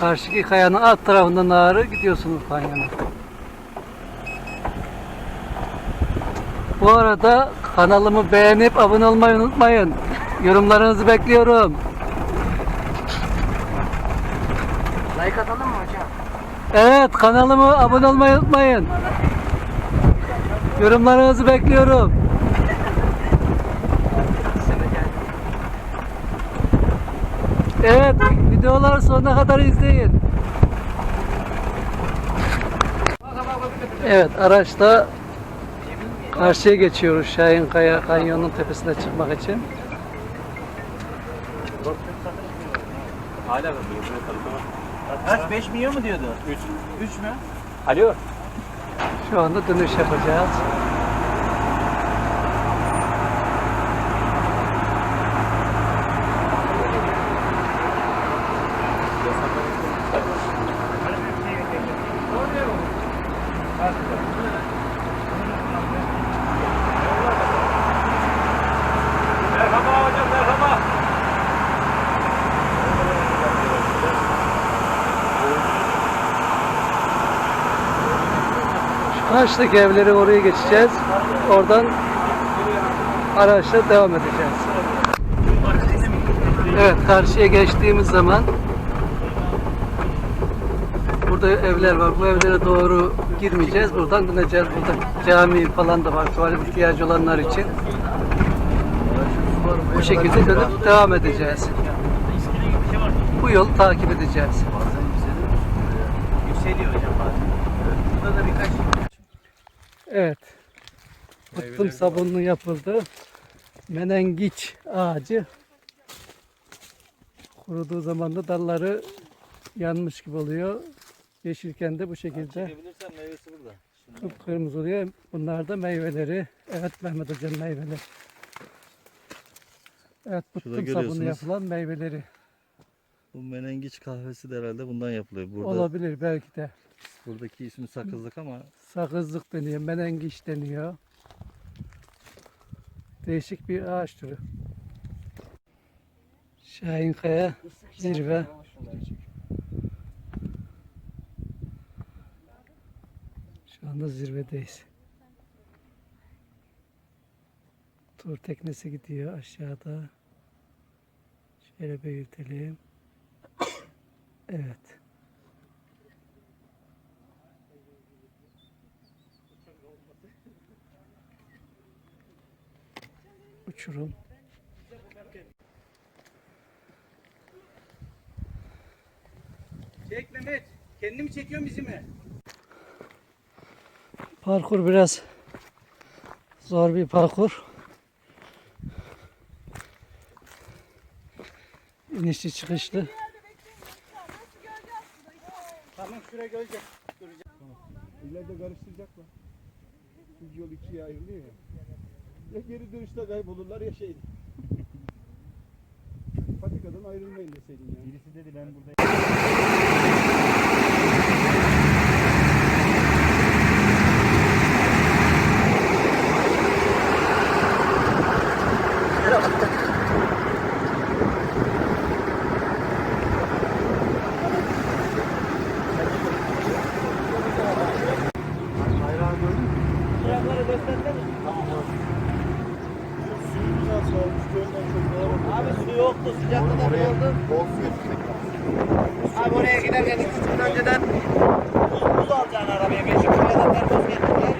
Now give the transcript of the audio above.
Karşıki kayanın alt tarafından ağrı gidiyorsunuz kanyona. Bu arada kanalımı beğenip abone olmayı unutmayın. Yorumlarınızı bekliyorum. Like atalım mı hocam? Evet kanalıma abone olmayı unutmayın. Yorumlarınızı bekliyorum. Evet videolar sonuna kadar izleyin. Evet araçla karşıya geçiyoruz Şahin Kaya Kanyon'un tepesine çıkmak için. Hala? Kaç 5 milyon mu diyordu? 3. 3 mü? Alo. Şu anda dönüş yapacağız. Merhaba evleri oraya geçeceğiz. Oradan araçla devam edeceğiz. Evet karşıya geçtiğimiz zaman burada evler var. Bu evlere doğru girmeyeceğiz. Buradan döneceğiz. Burada cami falan da var. Tuvalet ihtiyacı olanlar için. Bu şekilde dönüp devam edeceğiz. Bu yolu takip edeceğiz. Evet. Bıktım sabunlu yapıldı. Menengiç ağacı. Kuruduğu zaman da dalları yanmış gibi oluyor. Yeşilken de bu şekilde Çekebilirsen meyvesi burada. kıpkırmızı oluyor. Bunlar da meyveleri. Evet Mehmet Hocam meyveleri. Evet bıktım sabunu görüyorsunuz. yapılan meyveleri. Bu menengiç kahvesi de herhalde bundan yapılıyor. Burada Olabilir belki de. buradaki ismi sakızlık ama Sakızlık deniyor, menengiç deniyor. Değişik bir ağaç türü. Şahinkaya zirve. Şu anda zirvedeyiz. Tur teknesi gidiyor aşağıda. Şöyle belirtelim. Evet. Uçurum. Çek Mehmet. Kendini mi çekiyorsun bizi mi? Parkur biraz zor bir parkur. İnişli çıkışlı. Tamam şuraya görecek. İleride karıştıracaklar. Çünkü yol ikiye ayrılıyor ya. Ya geri dönüşte kaybolurlar ya şey. Patikadan ayrılmayın deseydin ya. Birisi dedi ben Tamam orası. Suyumuz az kalmış. Gölden çok kalabalık. Abi su yoktu. Sıcakta da Oraya boğuldum. bol su götürmek lazım. Abi oraya giderken iki üç gün önceden buz alacaksın arabaya. Beşik şuraya da termos getirdiler.